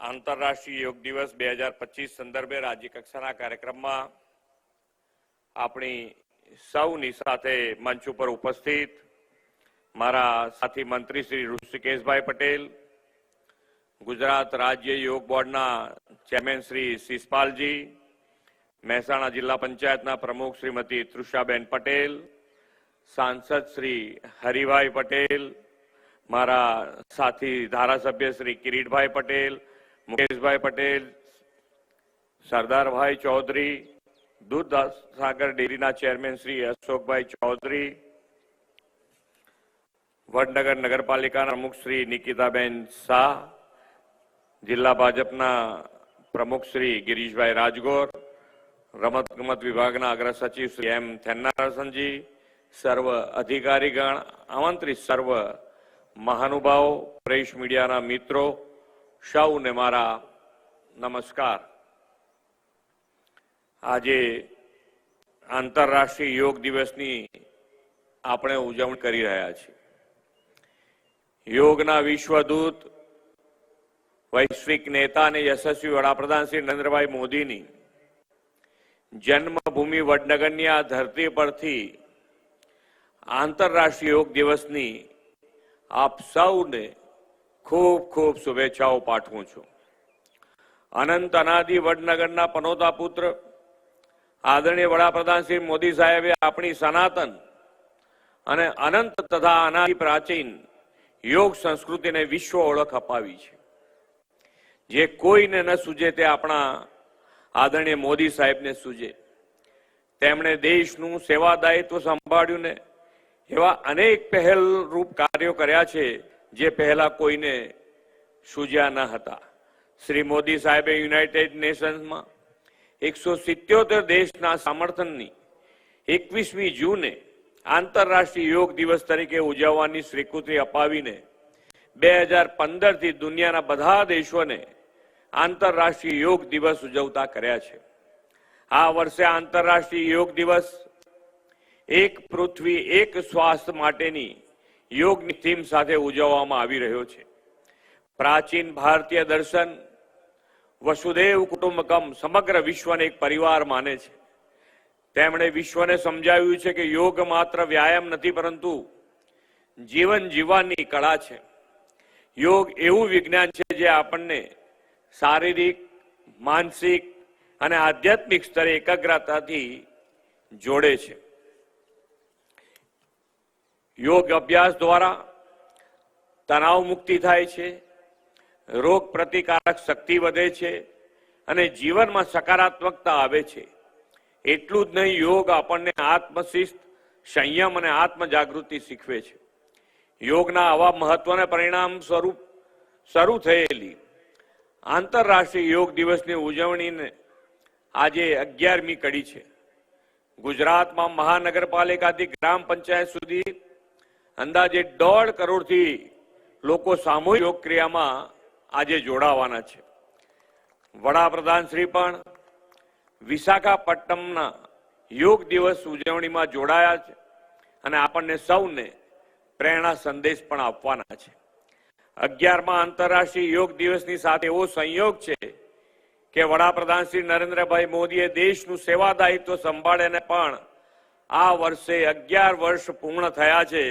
આંતરરાષ્ટ્રીય યોગ દિવસ બે હજાર પચીસ સંદર્ભે રાજ્ય કક્ષાના કાર્યક્રમમાં આપણી સૌની સાથે મંચ ઉપર ઉપસ્થિત મારા સાથી મંત્રી શ્રી ઋષિકેશભાઈ પટેલ, ગુજરાત રાજ્ય યોગ બોર્ડના ચેરમેન શ્રી શિષપાલજી, મહેસાણા જિલ્લા પંચાયતના પ્રમુખ શ્રીમતી તૃષાબેન પટેલ, સાંસદ શ્રી હરિભાઈ પટેલ, મારા સાથી ધારાસભ્ય શ્રી કિરીટભાઈ પટેલ મુકેશભાઈ પટેલ, સરદારભાઈ ચૌધરી દૂધ સાગર ડેરીના ચેરમેન શ્રી અશોકભાઈ ચૌધરી, વડનગર નગરપાલિકાના પ્રમુખ શ્રી નિકિતાબેન શાહ, જિલ્લા ભાજપના પ્રમુખ શ્રી ગિરીશભાઈ રાજગોર રમત ગમત વિભાગના અગ્ર સચિવ શ્રી એમ થેન્નારસનજી, સર્વ અધિકારીગણ, આમંત્રિત સર્વ મહાનુભાવો, પ્રેસ મીડિયાના મિત્રો સૌને મારા નમસ્કાર. આજે આંતરરાષ્ટ્રીય યોગ દિવસની આપણે ઉજવણી કરી રહ્યા છીએ. યોગના વિશ્વદૂત વૈશ્વિક નેતા અને યશસ્વી વડાપ્રધાન શ્રી નરેન્દ્રભાઈ મોદીની જન્મભૂમિ વડનગરની આ ધરતી પરથી આંતરરાષ્ટ્રીય યોગ દિવસની આપ સૌને ખૂબ ખૂબ શુભેચ્છાઓ પાઠવું છું. અનંત અનાદિ વડનગરના પનોતા પુત્ર, આદરણીય વડાપ્રધાન શ્રી મોદી સાહેબે આપણી સનાતન અને અનંત તથા અનાદિ પ્રાચીન યોગ સંસ્કૃતિને વિશ્વ ઓળખ અપાવી છે. જે કોઈને ન સૂજે તે આપણા આદરણીય મોદી સાહેબને સૂજે. તેમણે દેશનું સેવા દાયિત્વ સંભાળ્યું ને એવા અનેક પહેલરૂપ કાર્યો કર્યા છે જે પહેલા કોઈને સૂજ્યા ન હતા. શ્રી મોદી સાહેબે યુનાઇટેડ નેશન્સમાં એકસો સિત્યોતેર દેશના સમર્થનની એકવીસમી જૂને આંતરરાષ્ટ્રીય યોગ દિવસ તરીકે ઉજવવાની સ્વીકૃતિ અપાવીને બે હજાર પંદરથી દુનિયાના બધા દેશોને આંતરરાષ્ટ્રીય યોગ દિવસ ઉજવતા કર્યા છે. આ વર્ષે આંતરરાષ્ટ્રીય યોગ દિવસ એક પૃથ્વી એક સ્વાસ્થ્ય માટેની યોગની થીમ સાથે ઉજવવામાં આવી રહ્યો છે. પ્રાચીન ભારતીય દર્શન વસુદેવ કુટુંબકમ સમગ્ર વિશ્વને એક પરિવાર માને છે. તેમણે વિશ્વને સમજાવ્યું છે કે યોગ માત્ર વ્યાયામ નથી, પરંતુ જીવન જીવવાની કળા છે. યોગ એવું વિજ્ઞાન છે જે આપણને શારીરિક, માનસિક અને આધ્યાત્મિક સ્તરે એકાગ્રતાથી જોડે છે. યોગ અભ્યાસ દ્વારા તણાવ મુક્તિ થાય છે, રોગ પ્રતિકારક શક્તિ વધે છે અને જીવનમાં સકારાત્મકતા આવે છે. એટલું જ નહીં, યોગ આપણને આત્મશિસ્ત, સંયમ અને આત્મ જાગૃતિ શીખવે છે. યોગના આવા મહત્વના પરિણામ સ્વરૂપ શરૂ થયેલી આંતરરાષ્ટ્રીય યોગ દિવસની ઉજવણીને આજે અગિયારમી કડી છે. ગુજરાતમાં મહાનગરપાલિકાથી ગ્રામ પંચાયત સુધી અંદાજે દોઢ કરોડથી લોકો સામૂહિક યોગ ક્રિયામાં આજે જોડાવાના છે. વડાપ્રધાન શ્રી પણ વિશાખાપટ્ટનમના યોગ દિવસ ઉજવણીમાં જોડાયા છે અને આપણને સૌને પ્રેરણા સંદેશ પણ આપવાના છે. અગિયારમાં આંતરરાષ્ટ્રીય યોગ દિવસની સાથે એવો સંયોગ છે કે વડાપ્રધાન શ્રી નરેન્દ્રભાઈ મોદીએ દેશનું સેવા દાયિત્વ સંભાળીને પણ આ વર્ષે અગિયાર વર્ષ પૂર્ણ થયા છે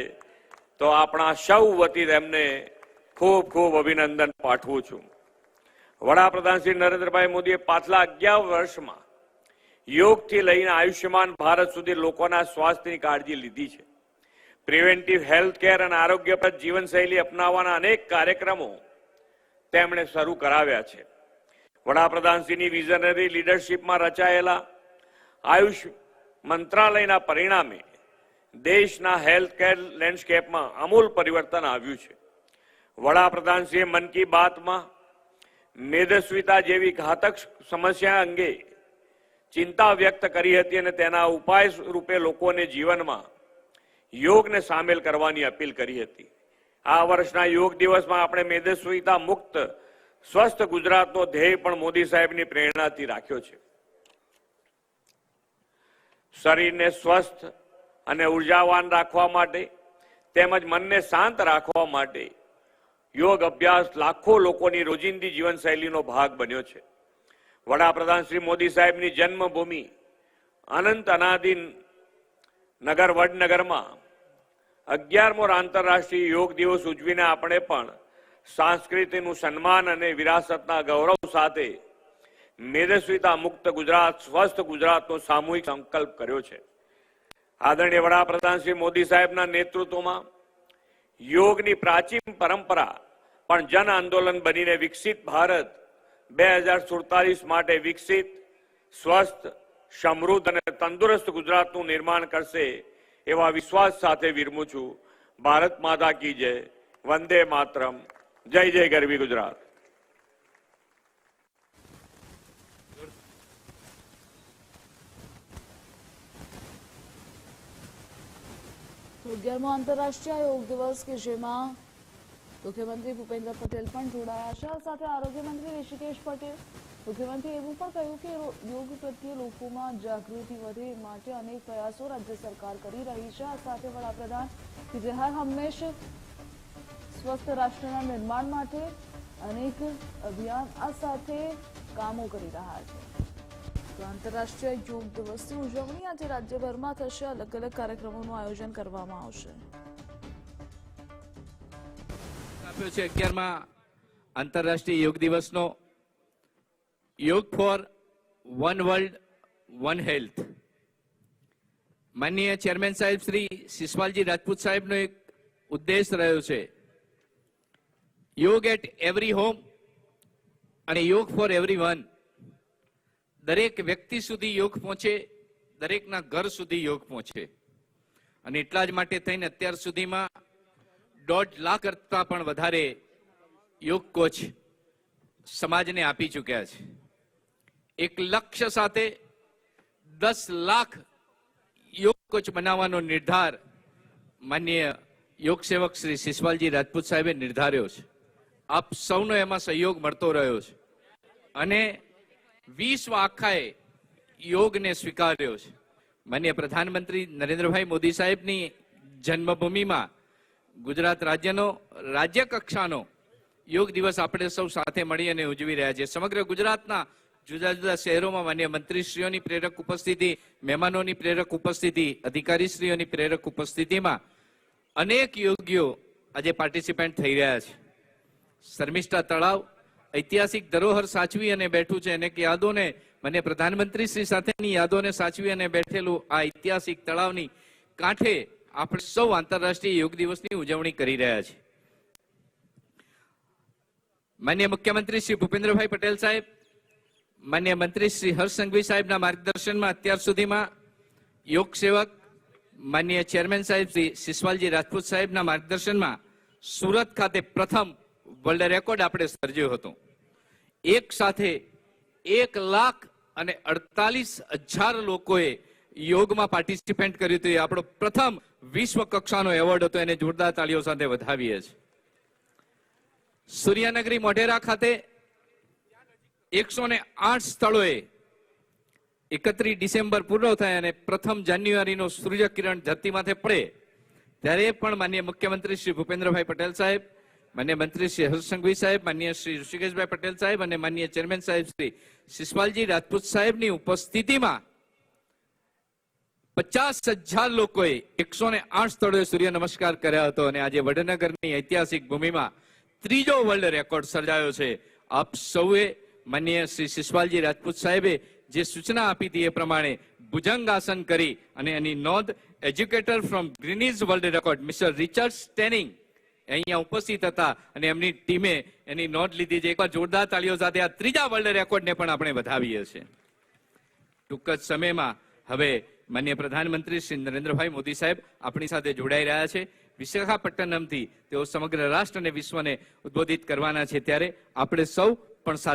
તો આપણા સૌ વતી તેમને ખૂબ ખૂબ અભિનંદન પાઠવું છું. વડાપ્રધાન શ્રી નરેન્દ્રભાઈ મોદીએ પાછલા અગિયાર વર્ષમાં યોગથી લઈને આયુષ્યમાન ભારત સુધી લોકોના સ્વાસ્થ્યની કાળજી લીધી છે. પ્રિવેન્ટિવ હેલ્થ કેર અને આરોગ્યપ્રદ જીવનશૈલી અપનાવવાના અનેક કાર્યક્રમો તેમણે શરૂ કરાવ્યા છે. વડાપ્રધાનશ્રીની વિઝનરી લીડરશીપમાં રચાયેલા આયુષ મંત્રાલયના પરિણામે દેશના હેલ્થ કેર લેન્ડસ્કેપમાં અમૂલ પરિવર્તન આવ્યું છે. વડાપ્રધાનશ્રીએ મન કી બાતમાં મેદસ્વીતા જેવી ઘાતક સમસ્યા અંગે ચિંતા વ્યક્ત કરી હતી અને તેના ઉપાય રૂપે લોકોને જીવનમાં યોગને સામેલ કરવાની અપીલ કરી હતી. આ વર્ષના યોગ દિવસમાં આપણે મેદસ્વીતા મુક્ત, સ્વસ્થ ગુજરાતનો ધ્યેય પણ મોદી સાહેબની પ્રેરણાથી રાખ્યો છે. શરીરને સ્વસ્થ અને ઉર્જાવાન રાખવા માટે તેમજ મનને શાંત રાખવા માટે યોગ અભ્યાસ લાખો લોકોની રોજિંદી જીવનશૈલીનો ભાગ બન્યો છે. વડાપ્રધાન શ્રી મોદી સાહેબની જન્મભૂમિ અનંત અનાદિન નગર વડનગરમાં અગિયારમો આંતરરાષ્ટ્રીય યોગ દિવસ ઉજવીને આપણે પણ સંસ્કૃતિનું સન્માન અને વિરાસતના ગૌરવ સાથે મેદસ્વીતા મુક્ત ગુજરાત, સ્વસ્થ ગુજરાતનો સામૂહિક સંકલ્પ કર્યો છે. આદરણીય વડાપ્રધાન શ્રી મોદી સાહેબના નેતૃત્વમાં યોગની પ્રાચીન પરંપરા પણ જન આંદોલન બનીને વિકસિત ભારત બે હજાર સુડતાલીસ માટે વિકસિત, સ્વસ્થ, સમૃદ્ધ અને તંદુરસ્ત ગુજરાતનું નિર્માણ કરશે એવા વિશ્વાસ સાથે વિરમું છું. ભારત માતા કી જય. વંદે માતરમ. જય જય ગરવી ગુજરાત. અગિયારમો આંતરરાષ્ટ્રીય યોગ દિવસ કે જેમાં મુખ્યમંત્રી ભૂપેન્દ્ર પટેલ પણ જોડાયા છે. સાથે આરોગ્યમંત્રી ઋષિકેશ પટેલ, મુખ્યમંત્રીએ એવું પણ કહ્યું કે યોગ પ્રત્યે લોકોમાં જાગૃતિ વધે માટે અનેક પ્રયાસો રાજ્ય સરકાર કરી રહી છે. આ સાથે વડાપ્રધાન જે હર હંમેશ સ્વસ્થ રાષ્ટ્રના નિર્માણ માટે અનેક અભિયાન આ સાથે કામો કરી રહ્યા છે. તો આંતરરાષ્ટ્રીય યોગ દિવસની ઉજવણી આજે રાજ્યભરમાં થશે. અલગ અલગ કાર્યક્રમોનું આયોજન કરવામાં આવશે. આપ્યો છે અગિયારમાં આંતરરાષ્ટ્રીય યોગ દિવસનો yoga for one world, one health. માનનીય ચેરમેન સાહેબ શ્રી શિસવાલજી રાજપૂત સાહેબનો એક ઉદ્દેશ રહ્યો છે. યોગ એટ એવરી હોમ અને યોગ ફોર એવરી વન. દરેક વ્યક્તિ સુધી યોગ પહોંચે, દરેકના ઘર સુધી યોગ પહોંચે. અને એટલા જ માટે થઈને અત્યાર સુધીમાં દોઢ લાખ કરતા પણ વધારે યોગ કોચ સમાજને આપી ચૂક્યા છે. એક લક્ષ્ય સાથે દસ લાખ યોગ કોચ બનાવવાનો નિર્ધાર માન્ય યોગ સેવક શ્રી શિશવાલજી રાજપૂત સાહેબે નિર્ધાર્યો છે. આપ સૌનો એમાં સહયોગ મળતો રહ્યો છે. અને વિશ્વ આખાએ યોગને સ્વીકાર્યો છે. માન્ય પ્રધાનમંત્રી નરેન્દ્રભાઈ મોદી સાહેબની જન્મભૂમિમાં ગુજરાત રાજ્યનો રાજ્ય કક્ષાનો યોગ દિવસ આપણે સૌ સાથે મળી અને ઉજવી રહ્યા છીએ. સમગ્ર ગુજરાતના જુદા જુદા શહેરોમાં માન્ય મંત્રીશ્રીઓની પ્રેરક ઉપસ્થિતિ, મહેમાનોની પ્રેરક ઉપસ્થિતિ, અધિકારીશ્રીઓની પ્રેરક ઉપસ્થિતિમાં અનેક યોગીઓ આજે પાર્ટિસિપેન્ટ થઈ રહ્યા છે. શર્મિષ્ઠા તળાવ ઐતિહાસિક ધરોહર સાચવી અને બેઠું છે. અને યાદોને મને પ્રધાનમંત્રી શ્રી સાથેની યાદોને સાચવી અને બેઠેલું આ ઐતિહાસિક તળાવની કાંઠે આપણે સૌ આંતરરાષ્ટ્રીય યોગ દિવસની ઉજવણી કરી રહ્યા છીએ. માન્ય મુખ્યમંત્રી શ્રી ભૂપેન્દ્રભાઈ પટેલ સાહેબ, માન્ય મંત્રી શ્રી હર્ષ સંઘવી સાહેબના માર્ગદર્શનમાં અત્યાર સુધીમાં યોગ સેવક, માન્ય ચેરમેન સાહેબ શ્રી શિસવાલજી રાજપૂત સાહેબના માર્ગદર્શનમાં સુરત ખાતે પ્રથમ વર્લ્ડ રેકોર્ડ આપણે સર્જ્યો હતો. એક સાથે એક લાખ અને અડતાલીસ હજાર લોકોએ યોગમાં પાર્ટિસિપેટ કર્યું હતું. એ આપણો પ્રથમ વિશ્વ કક્ષાનો એવોર્ડ હતો. એને જોરદાર તાળીઓ સાથે વધાવીએ છીએ. સૂર્યાનગરી મોઢેરા ખાતે એકસો ને આઠ સ્થળોએ એકત્રીસ ડિસેમ્બર પૂરો થાય અને પ્રથમ જાન્યુઆરીનો સૂર્યકિરણ ધરતી માથે પડે. ત્યારે પણ માન્ય મુખ્યમંત્રી શ્રી ભૂપેન્દ્રભાઈ પટેલ સાહેબ માન્ય મંત્રી શ્રી હર્ષ સાહેબ, માન્ય શ્રી ઋષિકેશભાઈ પટેલ સાહેબ અને માન્ય ચેરમેન સાહેબ શ્રી શિષપાલજી રાજપૂત સાહેબની ઉપસ્થિતિમાં પચાસ હજાર લોકોએ એકસો ને આઠ સ્થળોએ સૂર્ય નમસ્કાર કર્યા હતો અને આજે વડનગરની ઐતિહાસિક ભૂમિમાં ત્રીજો વર્લ્ડ રેકોર્ડ સર્જાયો છે. આપ સૌએ માન્ય શ્રી શિષપાલજી રાજપૂત સાહેબે જે સૂચના આપી હતી એ પ્રમાણે ભુજંગ આસન કરી અને એની નોંધ educator from Guinness world record mister Richard Stenning અહીંયા ઉપસ્થિત હતા અને એમની ટીમે એની નોંધ લીધી છે. એકવાર જોરદાર તાળીઓ સાથે આ ત્રીજા વર્લ્ડ રેકોર્ડને પણ આપણે વધાવીએ છીએ. ટૂંક જ સમયમાં હવે માન્ય પ્રધાનમંત્રી શ્રી નરેન્દ્રભાઈ મોદી સાહેબ આપણી સાથે જોડાઈ રહ્યા છે. વિશાખાપટ્ટનમથી તેઓ સમગ્ર રાષ્ટ્ર અને વિશ્વને ઉદ્બોધિત કરવાના છે. ત્યારે આપણે સૌ પણ